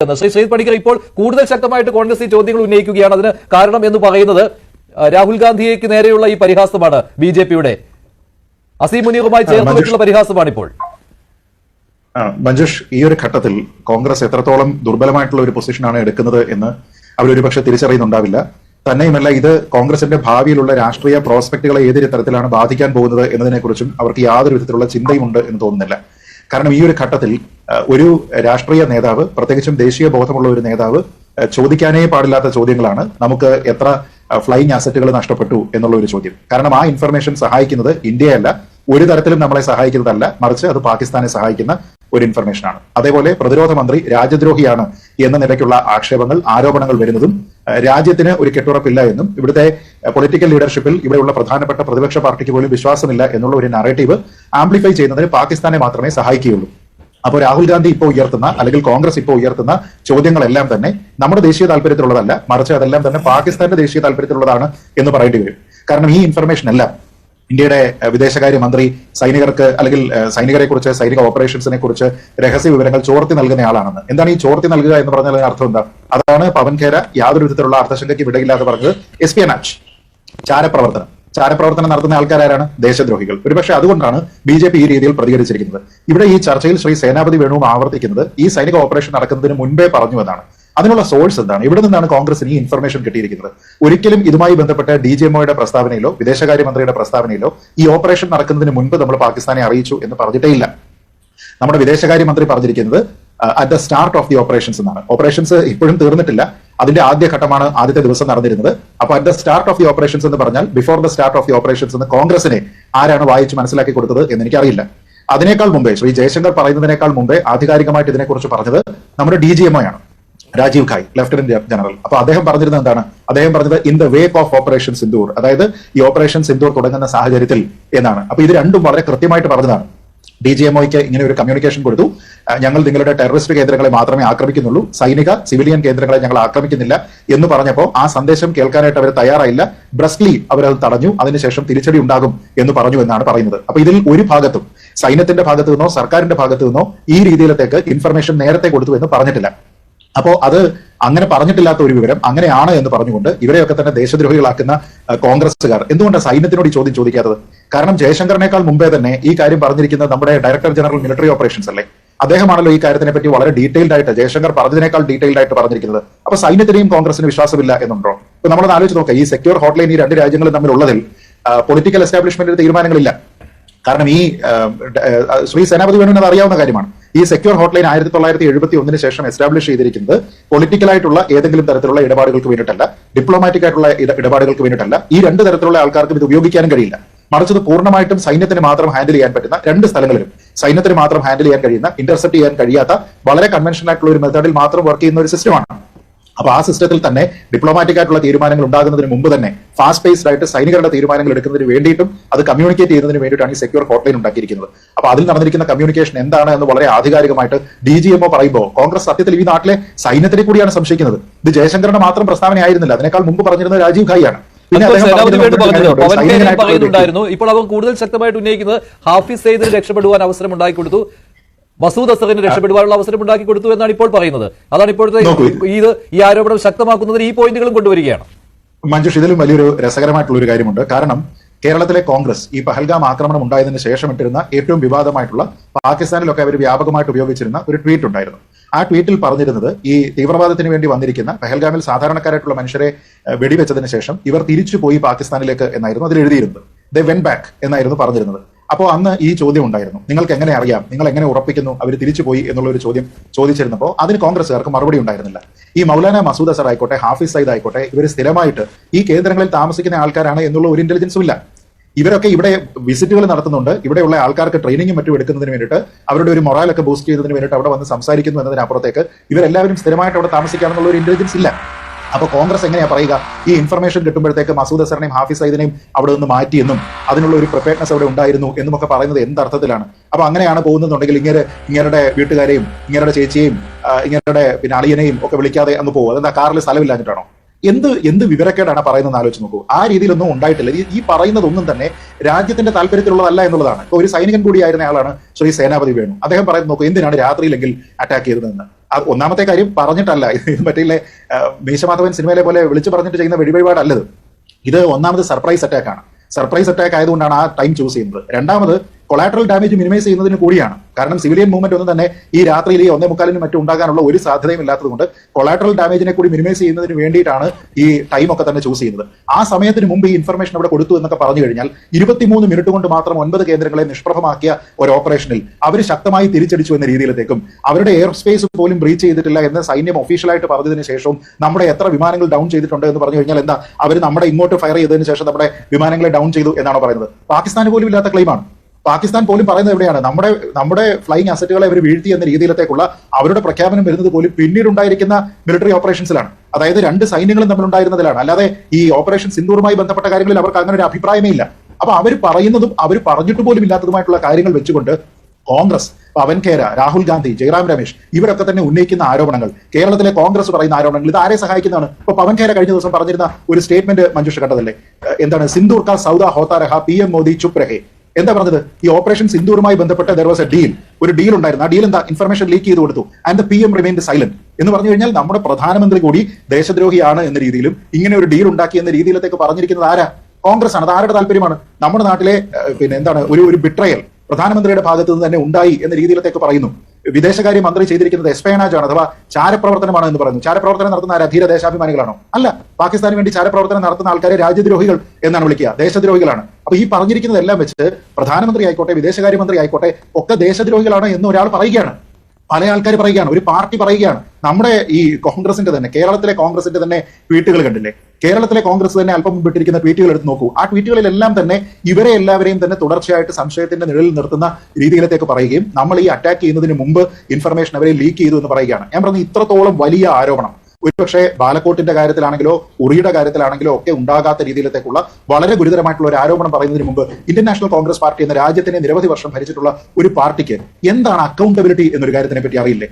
ശ്രീ ശ്രീ പണിക്കർ ഇപ്പോൾ കൂടുതൽ ശക്തമായിട്ട് കോൺഗ്രസ് ഈ ചോദ്യങ്ങൾ ഉന്നയിക്കുകയാണ്. അതിന് കാരണം എന്ന് പറയുന്നത് രാഹുൽ ഗാന്ധിയേക്ക് നേരെയുള്ള ഈ പരിഹാസമാണ് ബി ജെ പിയുടെ. അസീം മുനീറുമായി ചേർത്ത് വെച്ചുള്ള പരിഹാസമാണ് ഇപ്പോൾ. മഞ്ജുഷ് ഈ ഒരു ഘട്ടത്തിൽ കോൺഗ്രസ് എത്രത്തോളം ദുർബലമായിട്ടുള്ള ഒരു പൊസിഷനാണ് എടുക്കുന്നത് എന്ന് അവരൊരു അവരൊരുപക്ഷെ തിരിച്ചറിയുന്നുണ്ടാവില്ല. തന്നെയുമല്ല ഇത് കോൺഗ്രസിന്റെ ഭാവിയിലുള്ള രാഷ്ട്രീയ പ്രോസ്പെക്ടുകളെ ഏതൊരു തരത്തിലാണ് ബാധിക്കാൻ പോകുന്നത് എന്നതിനെക്കുറിച്ചും അവർക്ക് യാതൊരു വിധത്തിലുള്ള ചിന്തയുമുണ്ട് എന്ന് തോന്നുന്നില്ല. കാരണം ഈ ഒരു ഘട്ടത്തിൽ ഒരു രാഷ്ട്രീയ നേതാവ് പ്രത്യേകിച്ചും ദേശീയ ബോധമുള്ള ഒരു നേതാവ് ചോദിക്കാനേ പാടില്ലാത്ത ചോദ്യങ്ങളാണ് നമുക്ക് എത്ര ഫ്ലൈയിങ് അസറ്റുകൾ നഷ്ടപ്പെട്ടു എന്നുള്ള ഒരു ചോദ്യം. കാരണം ആ ഇൻഫർമേഷൻ സഹായിക്കുന്നത് ഇന്ത്യയല്ല ഒരു തരത്തിലും നമ്മളെ സഹായിക്കുന്നതല്ല മറിച്ച് അത് പാകിസ്ഥാനെ സഹായിക്കുന്ന ഒരു ഇൻഫർമേഷൻ ആണ്. അതേപോലെ പ്രതിരോധ മന്ത്രി രാജ്യദ്രോഹിയാണ് എന്ന നിലയ്ക്കുള്ള ആക്ഷേപങ്ങൾ ആരോപണങ്ങൾ വരുന്നതും രാജ്യത്തിന് ഒരു കെട്ടുറപ്പില്ല എന്നും ഇവിടുത്തെ പൊളിറ്റിക്കൽ ലീഡർഷിപ്പിൽ ഇവിടെയുള്ള പ്രധാനപ്പെട്ട പ്രതിപക്ഷ പാർട്ടിക്ക് പോലും വിശ്വാസമില്ല എന്നുള്ള ഒരു നറേറ്റീവ് ആംപ്ലിഫൈ ചെയ്യുന്നതിന് പാകിസ്ഥാനെ മാത്രമേ സഹായിക്കുകയുള്ളൂ. അപ്പോൾ രാഹുൽ ഗാന്ധി ഇപ്പോൾ ഉയർത്തുന്ന അല്ലെങ്കിൽ കോൺഗ്രസ് ഇപ്പോൾ ഉയർത്തുന്ന ചോദ്യങ്ങളെല്ലാം തന്നെ നമ്മുടെ ദേശീയ താല്പര്യത്തിലുള്ളതല്ല മറിച്ച് അതെല്ലാം തന്നെ പാകിസ്ഥാന്റെ ദേശീയ താല്പര്യത്തിലുള്ളതാണ് എന്ന് പറയേണ്ടി വരും. കാരണം ഈ ഇൻഫർമേഷൻ എല്ലാം ഇന്ത്യയുടെ വിദേശകാര്യ മന്ത്രി സൈനികർക്ക് അല്ലെങ്കിൽ സൈനികരെ കുറിച്ച് സൈനിക ഓപ്പറേഷൻസിനെ കുറിച്ച് രഹസ്യ വിവരങ്ങൾ ചോർത്തി നൽകുന്ന ആളാണെന്ന്. എന്താണ് ഈ ചോർത്തി നൽകുക എന്ന് പറഞ്ഞാൽ അർത്ഥം എന്താ? അതാണ് പവൻ ഖേര യാതൊരു വിധത്തിലുള്ള അർത്ഥശങ്കയ്ക്ക് വിടയില്ലാതെ പറഞ്ഞത് എസ് പി അനാച്ച് ചാരപ്രവർത്തനം. ചാരപ്രവർത്തനം നടത്തുന്ന ആൾക്കാരാണ് ദേശദ്രോഹികൾ. ഒരുപക്ഷെ അതുകൊണ്ടാണ് ബി ജെ പി ഈ രീതിയിൽ പ്രതികരിച്ചിരിക്കുന്നത്. ഇവിടെ ഈ ചർച്ചയിൽ ശ്രീ സേനാപതി വേണുവും ആവർത്തിക്കുന്നത് ഈ സൈനിക ഓപ്പറേഷൻ നടക്കുന്നതിന് മുൻപേ പറഞ്ഞു എന്നാണ് അതിനുള്ള സോഴ്സ് എന്താണ്? ഇവിടെ നിന്നാണ് കോൺഗ്രസിന് ഈ ഇൻഫർമേഷൻ കിട്ടിയിരിക്കുന്നത്. ഒരിക്കലും ഇതുമായി ബന്ധപ്പെട്ട ഡി ജെ എമ്മോയുടെ പ്രസ്താവനയിലോ വിദേശകാര്യമന്ത്രിയുടെ പ്രസ്താവനയിലോ ഈ ഓപ്പറേഷൻ നടക്കുന്നതിന് മുൻപ് നമ്മൾ പാകിസ്ഥാനെ അറിയിച്ചു എന്ന് പറഞ്ഞിട്ടേ ഇല്ല നമ്മുടെ വിദേശകാര്യമന്ത്രി പറഞ്ഞിരിക്കുന്നത് at the start of the operations എന്നാണ്. ഓപ്പറേഷൻസ് ഇപ്പോഴും തീർന്നിട്ടില്ല. അതിന്റെ ആദ്യ ഘട്ടമാണ് ആദ്യത്തെ ദിവസം നടന്നിരുന്നത്. അപ്പൊ at the start of the operations എന്ന് പറഞ്ഞാൽ before the start of the operations എന്ന് കോൺഗ്രസിനെ ആരാണ് വായിച്ച് മനസ്സിലാക്കി കൊടുത്തത് എന്ന് എനിക്കറിയില്ല അതിനേക്കാൾ മുമ്പേ ശ്രീ ജയശങ്കർ പറയുന്നതിനേക്കാൾ മുമ്പേ ആധികാരികമായിട്ട് ഇതിനെക്കുറിച്ച് പറഞ്ഞത് നമ്മുടെ ഡി ജി എംഒ ആണ് രാജീവ് ഖായ് ലഫ്റ്റനന്റ് ജനറൽ അപ്പൊ അദ്ദേഹം പറഞ്ഞിരുന്നത് എന്താണ്? അദ്ദേഹം പറഞ്ഞത് in the wake of operation Sindoor അതായത് ഈ ഓപ്പറേഷൻ സിന്ദൂർ തുടങ്ങുന്ന സാഹചര്യത്തിൽ എന്നാണ്. അപ്പൊ ഇത് രണ്ടും വളരെ കൃത്യമായിട്ട് പറഞ്ഞതാണ്. ഡി ജി എംഒയ്ക്ക് ഇങ്ങനെ ഒരു കമ്മ്യൂണിക്കേഷൻ കൊടുത്തു. ഞങ്ങൾ നിങ്ങളുടെ ടെററിസ്റ്റ് കേന്ദ്രങ്ങളെ മാത്രമേ ആക്രമിക്കുന്നുള്ളൂ. സൈനിക സിവിലിയൻ കേന്ദ്രങ്ങളെ ഞങ്ങൾ ആക്രമിക്കുന്നില്ല എന്ന് പറഞ്ഞപ്പോൾ ആ സന്ദേശം കേൾക്കാനായിട്ട് അവർ തയ്യാറായില്ല. ബ്രസ്ലി അവരത് തടഞ്ഞു. അതിനുശേഷം തിരിച്ചടി ഉണ്ടാകും എന്ന് പറഞ്ഞു എന്നാണ് പറയുന്നത്. അപ്പൊ ഇതിൽ ഒരു ഭാഗത്തും സൈന്യത്തിന്റെ ഭാഗത്തു നിന്നോ സർക്കാരിന്റെ ഭാഗത്തു നിന്നോ ഈ രീതിയിലത്തേക്ക് ഇൻഫർമേഷൻ നേരത്തെ കൊടുത്തു എന്ന് പറഞ്ഞിട്ടില്ല. അപ്പോ അത് അങ്ങനെ പറഞ്ഞിട്ടില്ലാത്ത ഒരു വിവരം അങ്ങനെയാണ് എന്ന് പറഞ്ഞുകൊണ്ട് ഇവരെയൊക്കെ തന്നെ ദേശദ്രോഹികളാക്കുന്ന കോൺഗ്രസ്സുകാർ. എന്തുകൊണ്ടാണ് സൈന്യത്തിനോട് ചോദ്യം ചോദിക്കാത്തത്? കാരണം ജയശങ്കറിനേക്കാൾ മുമ്പേ തന്നെ ഈ കാര്യം പറഞ്ഞിരിക്കുന്നത് നമ്മുടെ ഡയറക്ടർ ജനറൽ മിലിറ്ററി ഓപ്പറേഷൻസ് അല്ലേ? അദ്ദേഹമാണല്ലോ ഈ കാര്യത്തിനെ പറ്റി വളരെ ഡീറ്റെയിൽഡ് ആയിട്ട് ജയശങ്കർ പറഞ്ഞതിനേക്കാൾ ഡീറ്റെയിൽഡ് ആയിട്ട് പറഞ്ഞിരിക്കുന്നത്. അപ്പൊ സൈന്യത്തിനെയും കോൺഗ്രസിന് വിശ്വാസമില്ല എന്നുണ്ടോ? ഇപ്പൊ നമ്മൾ ആലോചിച്ച് നോക്കാം ഈ സെക്യൂർ ഹോട്ട്ലൈൻ ഈ രണ്ട് രാജ്യങ്ങളും തമ്മിലുള്ളതിൽ പൊളിറ്റിക്കൽ എസ്റ്റാബ്ലിഷ്മെന്റിന്റെ തീരുമാനങ്ങളില്ല. കാരണം ഈ ശ്രീ സേനാപതി വേണുവിന് അറിയാവുന്ന കാര്യമാണ്. ഈ സെക്യൂർ ഹോട്ട്ലൈൻ ആയിരത്തി തൊള്ളായിരത്തി എഴുപത്തി ഒന്നിന് ശേഷം എസ്റ്റാബ്ലിഷ് ചെയ്തിരിക്കുന്നത് പൊളിറ്റിക്കലായിട്ടുള്ള ഏതെങ്കിലും തരത്തിലുള്ള ഇടപാടുകൾക്ക് വേണ്ടിയിട്ടല്ല ഡിപ്ലോമാറ്റിക് ആയിട്ടുള്ള ഇട- ഇടപാടുകൾക്ക് വേണ്ടിയിട്ടല്ല. ഈ രണ്ട് തരത്തിലുള്ള ആൾക്കാർക്കും ഇത് ഉപയോഗിക്കാനും കഴിയില്ല. മറിച്ച് ഇത് പൂർണമായിട്ടും സൈന്യത്തിന് മാത്രം ഹാൻഡിൽ ചെയ്യാൻ പറ്റുന്ന രണ്ട് സ്ഥലങ്ങളിലും സൈന്യത്തിന് മാത്രം ഹാൻഡിൽ ചെയ്യാൻ കഴിയുന്ന ഇന്റർസെപ്റ്റ് ചെയ്യാൻ കഴിയാത്ത വളരെ കൺവെൻഷനൽ ആയിട്ടുള്ള ഒരു മെത്തേഡിൽ മാത്രം വർക്ക് ചെയ്യുന്ന ഒരു സിസ്റ്റമാണ് അപ്പൊ ആ സിസ്റ്റത്തിൽ തന്നെ ഡിപ്ലോമാറ്റിക് ആയിട്ടുള്ള തീരുമാനങ്ങൾ ഉണ്ടാകുന്നതിന് മുമ്പ് തന്നെ ഫാസ്റ്റ് പേസ്ഡ് ആയിട്ട് സൈനികരുടെ തീരുമാനങ്ങൾ എടുക്കുന്നതിന് വേണ്ടിയിട്ടും അത് കമ്മ്യൂണിക്കേറ്റ് ചെയ്യുന്നതിന് വേണ്ടിയിട്ടാണ് ഈ സെക്യൂർ ഹോട്ട്ലൈൻ ഉണ്ടാക്കിയിരിക്കുന്നത്. അപ്പൊ അതിൽ നടന്നിരിക്കുന്ന കമ്മ്യൂണിക്കേഷൻ എന്താണ് എന്ന് വളരെ ആധികാരികമായിട്ട് ഡി ജി എംഒ പറയുമ്പോൾ കോൺഗ്രസ് സത്യത്തിൽ ഈ നാട്ടിലെ സൈന്യത്തിനെ കൂടിയാണ് സംശയിക്കുന്നത്. ഇത് ജയശങ്കറിന്റെ മാത്രം പ്രസ്താവനയായിരുന്നില്ല അതിനേക്കാൾ മുമ്പ് പറഞ്ഞിരുന്നത് രാജീവ് ഖായിയാണ്. പറയുന്നുണ്ടായിരുന്നു. ഇപ്പോൾ അവർ കൂടുതൽ ശക്തമായിട്ട് ഉന്നയിക്കുന്നത് ഹാഫിസ് സെയ്ദിന് രക്ഷപ്പെടുവാൻ അവസരം ഉണ്ടാക്കി കൊടുത്തു മസൂദ് അസറിന് രക്ഷപ്പെടുവാനുള്ള അവസരം ഉണ്ടാക്കി കൊടുത്തു എന്നാണ് ഇപ്പോൾ പറയുന്നത്. അതാണ് ഇപ്പോഴത്തെ ഇത് ഈ ആരോപണം ശക്തമാക്കുന്നതിന് ഈ പോയിന്റുകളും കൊണ്ടുവരികയാണ്. മഞ്ജുഷ് ഇതിലും വലിയൊരു രസകരമായിട്ടുള്ള ഒരു കാര്യമുണ്ട്. കാരണം കേരളത്തിലെ കോൺഗ്രസ് ഈ പഹൽഗാം ആക്രമണം ഉണ്ടായതിനു ശേഷം ഇട്ടിരുന്ന ഏറ്റവും വിവാദമായിട്ടുള്ള പാകിസ്ഥാനിലൊക്കെ അവർ വ്യാപകമായിട്ട് ഉപയോഗിച്ചിരുന്ന ഒരു ട്വീറ്റ് ഉണ്ടായിരുന്നു. ആ ട്വീറ്റിൽ പറഞ്ഞിരുന്നത് ഈ തീവ്രവാദത്തിന് വേണ്ടി വന്നിരിക്കുന്ന പഹൽഗാമിൽ സാധാരണക്കാരായിട്ടുള്ള മനുഷ്യരെ വെടിവെച്ചതിന് ശേഷം ഇവർ തിരിച്ചു പോയി പാകിസ്ഥാനിലേക്ക് എന്നായിരുന്നു അതിൽ എഴുതിയിരുന്നത് ദ വെൻ ബാക്ക് എന്നായിരുന്നു പറഞ്ഞിരുന്നത്. അപ്പോൾ അന്ന് ഈ ചോദ്യം ഉണ്ടായിരുന്നു. നിങ്ങൾക്ക് എങ്ങനെ അറിയാം? നിങ്ങൾ എങ്ങനെ ഉറപ്പിക്കുന്നു? അവർ തിരിച്ചു പോയി എന്നുള്ള ഒരു ചോദ്യം ചോദിച്ചിരുന്നപ്പോൾ അതിന് കോൺഗ്രസ്സുകാർക്ക് മറുപടി ഉണ്ടായിരുന്നില്ല. ഈ മൗലാന മസൂദ് അസർ ആയിക്കോട്ടെ ഹാഫിസ് സയ്യിദ് ആയിക്കോട്ടെ ഇവർ സ്ഥിരമായിട്ട് ഈ കേന്ദ്രങ്ങളിൽ താമസിക്കുന്ന ആൾക്കാരാണ് എന്നുള്ള ഒരു ഇന്റലിജൻസും ഇല്ല. ഇവരൊക്കെ ഇവിടെ വിസിറ്റുകൾ നടത്തുന്നുണ്ട്. ഇവിടെയുള്ള ആൾക്കാർക്ക് ട്രെയിനിങ്ങും മറ്റും എടുക്കുന്നതിന് വേണ്ടിയിട്ട് അവരുടെ ഒരു മൊറാലൊക്കെ ബൂസ്റ്റ് ചെയ്യുന്നതിന് വേണ്ടിയിട്ട് അവിടെ വന്ന് സംസാരിക്കുന്നു എന്നതിനപ്പുറത്തേക്ക് ഇവരെല്ലാവരും സ്ഥിരമായിട്ട് അവിടെ താമസിക്കാമെന്നുള്ള ഒരു ഇന്റലിജൻസ് ഇല്ല. അപ്പൊ കോൺഗ്രസ് എങ്ങനെയാ പറയുക? ഈ ഇൻഫർമേഷൻ കിട്ടുമ്പോഴത്തേക്ക് മസൂദ് അസറിനെയും ഹാഫിസ് സൈദിനെയും അവിടെ നിന്ന് മാറ്റിയെന്നും അതിനുള്ള ഒരു പ്രിപ്പയർനെസ് അവിടെ ഉണ്ടായിരുന്നു എന്നൊക്കെ പറയുന്നത് എന്ത് അർത്ഥത്തിലാണ് അപ്പൊ അങ്ങനെയാണ് പോകുന്നുണ്ടെങ്കിൽ ഇങ്ങനെ ഇങ്ങരുടെ വീട്ടുകാരെയും ഇങ്ങരുടെ ചേച്ചിയെയും ഇങ്ങനെ പിന്നെ അളിയനെയും ഒക്കെ വിളിക്കാതെ അങ്ങ് പോകും. അതെന്താ കാറിൽ സ്ഥലമില്ലാഞ്ഞിട്ടാണോ? എന്ത് എന്ത് വിവരക്കേടാണ് പറയുന്നത് ആലോചിച്ച് നോക്കൂ. ആ രീതിയിലൊന്നും ഉണ്ടായിട്ടില്ല. ഈ- പറയുന്നതൊന്നും തന്നെ രാജ്യത്തിന്റെ താല്പര്യത്തിലുള്ളതല്ല എന്നുള്ളതാണ്. ഒരു സൈനികൻ കൂടിയായിരുന്ന ആളാണ് ശ്രീ സേനാപതി വേണു. അദ്ദേഹം പറയുന്നത് നോക്കൂ എന്തിനാണ് രാത്രിയിലെങ്കിൽ അറ്റാക്ക് ചെയ്തതെന്ന്? ഒന്നാമത്തെ കാര്യം പറഞ്ഞിട്ടല്ല. മറ്റേ മീശമാധവൻ സിനിമയിലെ പോലെ വിളിച്ചു പറഞ്ഞിട്ട് ചെയ്യുന്ന വെടിവഴിപാടല്ലത്. ഇത് ഒന്നാമത് സർപ്രൈസ് അറ്റാക്ക് ആണ്. സർപ്രൈസ് അറ്റാക്ക് ആയതുകൊണ്ടാണ് ആ ടൈം ചൂസ് ചെയ്യുന്നത്. രണ്ടാമത് കൊളാട്രൽ ഡാമേജ് മിനിമൈസ് ചെയ്യുന്നതിന് കൂടിയാണ്. കാരണം സിവിലിയൻ മൂവ്മെന്റ് ഒന്നും തന്നെ ഈ രാത്രിയിൽ ഈ ഒന്നേ മുക്കാലിനും മറ്റും ഉണ്ടാകാനുള്ള ഒരു സാധ്യതയും ഇല്ലാത്തതുകൊണ്ട് കൊളാട്രൽ ഡാമേജിനെ കൂടി മിനിമൈസ് ചെയ്യുന്നതിന് വേണ്ടിയിട്ടാണ് ഈ ടൈം ഒക്കെ തന്നെ ചൂസ് ചെയ്യുന്നത്. ആ സമയത്തിന് മുമ്പ് ഈ ഇൻഫർമേഷൻ അവിടെ കൊടുത്തു എന്നൊക്കെ പറഞ്ഞു കഴിഞ്ഞാൽ ഇരുപത്തിമൂന്ന് മിനിറ്റ് കൊണ്ട് മാത്രം ഒൻപത് കേന്ദ്രങ്ങളെ നിഷ്പ്രഭമാക്കിയ ഒരു ഓപ്പറേഷനിൽ അവർ ശക്തമായി തിരിച്ചടിച്ചു എന്ന രീതിയിലേക്കും അവരുടെ എയർ സ്പേസ് പോലും ബ്രീച്ച് ചെയ്തിട്ടില്ല എന്ന് സൈന്യം ഒഫീഷ്യലായിട്ട് പറഞ്ഞതിന് ശേഷവും നമ്മുടെ എത്ര വിമാനങ്ങൾ ഡൗൺ ചെയ്തിട്ടുണ്ട് എന്ന് പറഞ്ഞു കഴിഞ്ഞാൽ എന്താ? അവർ നമ്മുടെ ഇങ്ങോട്ട് ഫയർ ചെയ്തതിന് ശേഷം നമ്മുടെ വിമാനങ്ങളെ ഡൗൺ ചെയ്തു എന്നാണ് പറയുന്നത്. പാകിസ്ഥാന് പോലും ഇല്ലാത്ത ക്ലെയിമാണ് പാകിസ്ഥാൻ പോലും പറയുന്നത് എവിടെയാണ്? നമ്മുടെ നമ്മുടെ ഫ്ലൈയിങ് അസറ്റുകളെ അവർ വീഴ്ത്തി എന്ന രീതിയിലത്തേക്കുള്ള അവരുടെ പ്രഖ്യാപനം വരുന്നത് പോലും പിന്നീടുണ്ടായിരിക്കുന്ന മിലിറ്ററി ഓപ്പറേഷൻസിലാണ് അതായത് രണ്ട് സൈന്യങ്ങളും തമ്മിലുണ്ടായിരുന്നതിലാണ് അല്ലാതെ ഈ ഓപ്പറേഷൻ സിന്ദൂറുമായി ബന്ധപ്പെട്ട കാര്യങ്ങളിൽ അവർക്ക് അങ്ങനെ ഒരു അഭിപ്രായമേ ഇല്ല. അപ്പൊ അവർ പറയുന്നതും അവർ പറഞ്ഞിട്ട് പോലും ഇല്ലാത്തതുമായിട്ടുള്ള കാര്യങ്ങൾ വെച്ചുകൊണ്ട് കോൺഗ്രസ് പവൻ കേര രാഹുൽ ഗാന്ധി ജയറാം രമേശ് ഇവരൊക്കെ തന്നെ ഉന്നയിക്കുന്ന ആരോപണങ്ങൾ കേരളത്തിലെ കോൺഗ്രസ് പറയുന്ന ആരോപണങ്ങൾ ഇത് ആരെ സഹായിക്കുന്നതാണ്? ഇപ്പൊ പവൻ കേര കഴിഞ്ഞ ദിവസം പറഞ്ഞിരുന്ന ഒരു സ്റ്റേറ്റ്മെന്റ് മഞ്ജുഷ കണ്ടതല്ലേ? എന്താണ്? സിന്ദൂർ കാ സൗദ ഹോത്താ രഹ പി എം മോദി ചുപ് രഹേ. എന്താ പറഞ്ഞത്? ഈ ഓപ്പറേഷൻ സിന്ദൂറുമായി ബന്ധപ്പെട്ട് ദർ വാസ് എ ഡീൽ ഒരു ഡീൽ ഉണ്ടായിരുന്നു. ആ ഡീൽ എന്താ? ഇൻഫർമേഷൻ ലീക്ക് ചെയ്ത് കൊടുത്തു. And the P M remained silent എന്ന് പറഞ്ഞു കഴിഞ്ഞാൽ നമ്മുടെ പ്രധാനമന്ത്രി കൂടി ദേശദ്രോഹിയാണ് എന്ന രീതിയിലും ഇങ്ങനെ ഒരു ഡീൽ ഉണ്ടാക്കി എന്ന രീതിയിലത്തേക്ക് പറഞ്ഞിരിക്കുന്നത് ആരാ? കോൺഗ്രസ് ആണ് അത് ആരുടെ താല്പര്യമാണ്? നമ്മുടെ നാട്ടിലെ പിന്നെ എന്താണ്? ഒരു ഒരു ബിട്രയൽ പ്രധാനമന്ത്രിയുടെ ഭാഗത്തു നിന്ന് തന്നെ ഉണ്ടായി എന്ന രീതിയിലത്തേക്ക് പറയുന്നു. വിദേശകാര്യ മന്ത്രി ചെയ്തിരിക്കുന്നത് എസ്പയനാജ് ആണ് അഥവാ ചാരപ്രവർത്തനമാണ് എന്ന് പറയുന്നു. ചാരപ്രവർത്തനം നടത്തുന്ന ആരാ? ധീര ദേശാഭിമാനികളാണോ? അല്ല പാകിസ്ഥാന് വേണ്ടി ചാരപ്രവർത്തനം നടത്തുന്ന ആൾക്കാരെ രാജ്യദ്രോഹികൾ എന്നാണ് വിളിക്കുക. ദേശദ്രോഹികളാണ്. അപ്പൊ ഈ പറഞ്ഞിരിക്കുന്നതെല്ലാം വെച്ച് പ്രധാനമന്ത്രി ആയിക്കോട്ടെ വിദേശകാര്യമന്ത്രി ആയിക്കോട്ടെ ഒക്കെ ദേശദ്രോഹികളാണ് എന്ന് ഒരാൾ പറയുകയാണ്. പല ആൾക്കാർ പറയുകയാണ് ഒരു പാർട്ടി പറയുകയാണ്. നമ്മുടെ ഈ കോൺഗ്രസിന്റെ തന്നെ കേരളത്തിലെ കോൺഗ്രസിന്റെ തന്നെ ട്വീറ്റുകൾ കണ്ടില്ലേ? കേരളത്തിലെ കോൺഗ്രസ് തന്നെ അല്പം മുമ്പിട്ടിരിക്കുന്ന ട്വീറ്റുകൾ എടുത്ത് നോക്കൂ. ആ ട്വീറ്റുകളിലെല്ലാം തന്നെ ഇവരെ എല്ലാവരെയും തന്നെ തുടർച്ചയായിട്ട് സംശയത്തിന്റെ നിഴലിൽ നിർത്തുന്ന രീതിയിലത്തേക്ക് പറയുകയും നമ്മൾ ഈ അറ്റാക്ക് ചെയ്യുന്നതിന് മുമ്പ് ഇൻഫർമേഷൻ അവരെ ലീക്ക് ചെയ്തു എന്ന് പറയുകയാണ്. ഞാൻ പറഞ്ഞു ഇത്രത്തോളം വലിയ ആരോപണം. ഒരുപക്ഷെ ബാലക്കോട്ടിന്റെ കാര്യത്തിലാണെങ്കിലോ ഉറിയുടെ കാര്യത്തിലാണെങ്കിലോ ഒക്കെ ഉണ്ടാകാത്ത രീതിയിലത്തേക്കുള്ള വളരെ ഗുരുതരമായിട്ടുള്ള ഒരു ആരോപണം പറയുന്നതിന് മുമ്പ് ഇന്ത്യൻ നാഷണൽ കോൺഗ്രസ് പാർട്ടി എന്ന രാജ്യത്തിന് നിരവധി വർഷം ഭരിച്ചിട്ടുള്ള ഒരു പാർട്ടിക്ക് എന്താണ് അക്കൗണ്ടബിലിറ്റി എന്നൊരു കാര്യത്തിനെ പറ്റി അറിയില്ലേ?